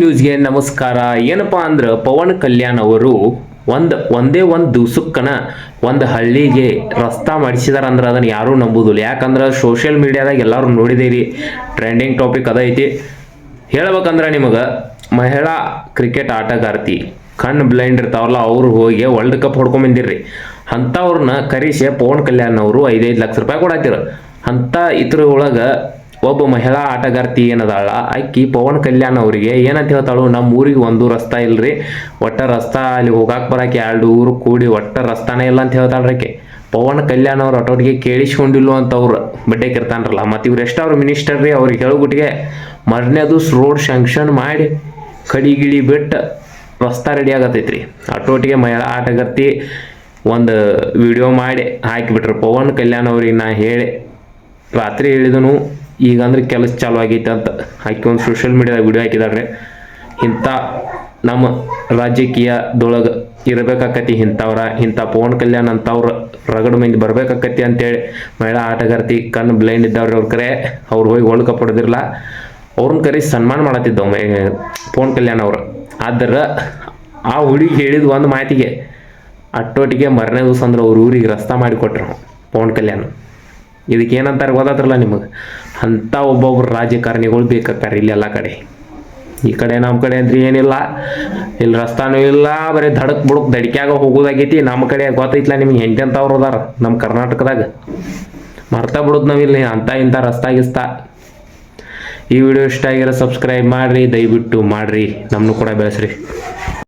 ನ್ಯೂಸ್ಗೆ ನಮಸ್ಕಾರ. ಏನಪ್ಪಾ ಅಂದ್ರೆ ಪವನ್ ಕಲ್ಯಾಣ್ ಅವರು ಒಂದು, ಒಂದೇ ಒಂದು ದಿವ್ಸಕ್ಕನ ಒಂದು ಹಳ್ಳಿಗೆ ರಸ್ತಾ ಮಾಡಿಸಿದಾರ ಅಂದ್ರೆ ಅದನ್ನು ಯಾರೂ ನಂಬುದಿಲ್ಲ. ಯಾಕಂದ್ರೆ ಸೋಷಿಯಲ್ ಮೀಡಿಯಾದಾಗ ಎಲ್ಲರೂ ನೋಡಿದಿರಿ ಟ್ರೆಂಡಿಂಗ್ ಟಾಪಿಕ್ ಅದ ಐತಿ. ಹೇಳ್ಬೇಕಂದ್ರೆ ನಿಮಗೆ, ಮಹಿಳಾ ಕ್ರಿಕೆಟ್ ಆಟಗಾರ್ತಿ ಕಣ್ಣು ಬ್ಲೈಂಡ್ ಇರ್ತಾವಲ್ಲ, ಅವರು ಹೋಗಿ ವರ್ಲ್ಡ್ ಕಪ್ ಹೊಡ್ಕೊಂಬಂದಿರ್ರಿ. ಅಂಥವ್ರನ್ನ ಕರೆಸಿ ಪವನ್ ಕಲ್ಯಾಣ್ ಅವರು ಐದೈದು ಲಕ್ಷ ರೂಪಾಯಿ ಕೊಡಾತಿರ ಅಂಥ ಇದ್ರ ಒಳಗೆ ಒಬ್ಬ ಮಹಿಳಾ ಆಟಗಾರ್ತಿ ಏನದಾಳ? ಅಕ್ಕಿ ಪವನ್ ಕಲ್ಯಾಣ್ ಅವರಿಗೆ ಏನಂತ ಹೇಳ್ತಾಳು? ನಮ್ಮ ಊರಿಗೆ ಒಂದು ರಸ್ತಾ ಇಲ್ರಿ. ಒಟ್ಟ ರಸ್ತಾ ಅಲ್ಲಿ ಹೋಗಾಕ್ ಬರಕ್ಕೆ ಎರಡು ಊರು ಕೂಡಿ ಒಟ್ಟ ರಸ್ತಾನೇ ಇಲ್ಲ ಅಂತ ಹೇಳ್ತಾಳ ಆಕೆ. ಪವನ್ ಕಲ್ಯಾಣ್ ಅವ್ರ ಅಟೋಟಿಗೆ ಕೇಳಿಸ್ಕೊಂಡಿಲ್ಲ ಅಂತ ಅವ್ರು ಬಡ್ಡೆಗೆ ಕಿರ್ತಾನ್ರಲ್ಲ ಮತ್ತು ಇವ್ರು ಅವ್ರ ಮಿನಿಸ್ಟರ್ ರೀ ಅವ್ರಿಗೆ ಹೇಳೋಗುಟ್ಟಿಗೆ ಮರ್ನೇದು ರೋಡ್ ಶಾಂಕ್ಷನ್ ಮಾಡಿ ಕಡಿ ಗಿಳಿ ಬಿಟ್ಟು ರಸ್ತಾ ರೆಡಿ ಆಗತೈತ್ರಿ. ಅಟೋಟಿಗೆ ಮಹಿಳಾ ಆಟಗಾರ್ತಿ ಒಂದು ವಿಡಿಯೋ ಮಾಡಿ ಹಾಕಿಬಿಟ್ರು. ಪವನ್ ಕಲ್ಯಾಣ್ ಅವ್ರಿಗೆ ನಾ ಹೇಳಿ, ರಾತ್ರಿ ಹೇಳಿದನು. ಈಗ ಅಂದ್ರೆ ಕೆಲಸ ಚಾಲು ಆಗೈತೆ ಅಂತ ಹಾಕಿ ಒಂದು ಸೋಷಿಯಲ್ ಮೀಡಿಯಾದಾಗ ವಿಡಿಯೋ ಹಾಕಿದಾರೆ ಇಂಥ ನಮ್ಮ ರಾಜಕೀಯದೊಳಗೆ ಇರಬೇಕಾಕತಿ ಇಂಥವ್ರ, ಇಂಥ ಪವನ್ ಕಲ್ಯಾಣ್ ಅಂಥವ್ರ ರಗಡ ಮಂದಿ ಬರ್ಬೇಕಾಕತಿ ಅಂತೇಳಿ ಮಹಿಳಾ ಆಟಗಾರ್ತಿ ಕಣ್ಣು ಬ್ಲೈಂಡ್ ಇದ್ದವ್ರಿ ಅವ್ರ ಕರೆ, ಅವ್ರು ಹೋಗಿ ವರ್ಲ್ಡ್ ಕಪ್ ಹೊಡೆದಿರಲ್ಲ ಅವ್ರನ್ನ ಕರೆ ಸನ್ಮಾನ ಮಾಡತ್ತಿದ್ದವು ಪವನ್ ಕಲ್ಯಾಣ್ ಅವರು. ಆದ್ರೆ ಆ ಹುಡುಗಿ ಹೇಳಿದ ಒಂದು ಮಾತಿಗೆ ಅಟ್ಟೋಟಿಗೆ ಮರನೇ ದಿವಸ ಅಂದ್ರೆ ಅವ್ರ ಊರಿಗೆ ರಸ್ತಾ ಮಾಡಿಕೊಟ್ರು ಪವನ್ ಕಲ್ಯಾಣ್. ಇದಕ್ಕೆ ಏನಂತಾರೆ ಗೊತ್ತಾತ್ರಲ್ಲ ನಿಮಗೆ? ಅಂಥ ಒಬ್ಬೊಬ್ರು ರಾಜಕಾರಣಿಗಳು ಬೇಕಾಗ್ತಾರೆ ಇಲ್ಲಿ ಎಲ್ಲ ಕಡೆ. ಈ ಕಡೆ ನಮ್ಮ ಕಡೆ ಅಂದ್ರೆ ಏನಿಲ್ಲ. ಇಲ್ಲಿ ರಸ್ತಾನೂ ಇಲ್ಲ, ಬರೀ ಧಡಕ್ ಬುಡಕ್ ದಡಿಕ್ಯಾಗ ಹೋಗೋದಾಗೈತಿ. ನಮ್ಮ ಕಡೆ ಗೊತ್ತೈತ್ಲ ನಿಮ್ಗೆ ಎಂಟೆಂಥವ್ರು ಅದಾರ ನಮ್ಮ ಕರ್ನಾಟಕದಾಗ. ಮರ್ತಾ ಬಿಡೋದು ನಾವಿಲ್ಲಿ ಅಂಥ ಇಂಥ ರಸ್ತಾ ಗಿಸ್ತಾ. ಈ ವಿಡಿಯೋ ಇಷ್ಟ ಆಗಿರೋ ಸಬ್ಸ್ಕ್ರೈಬ್ ಮಾಡಿರಿ, ದಯವಿಟ್ಟು ಮಾಡಿರಿ. ನಮ್ಮನ್ನು ಕೂಡ ಬೆಳೆಸ್ರಿ.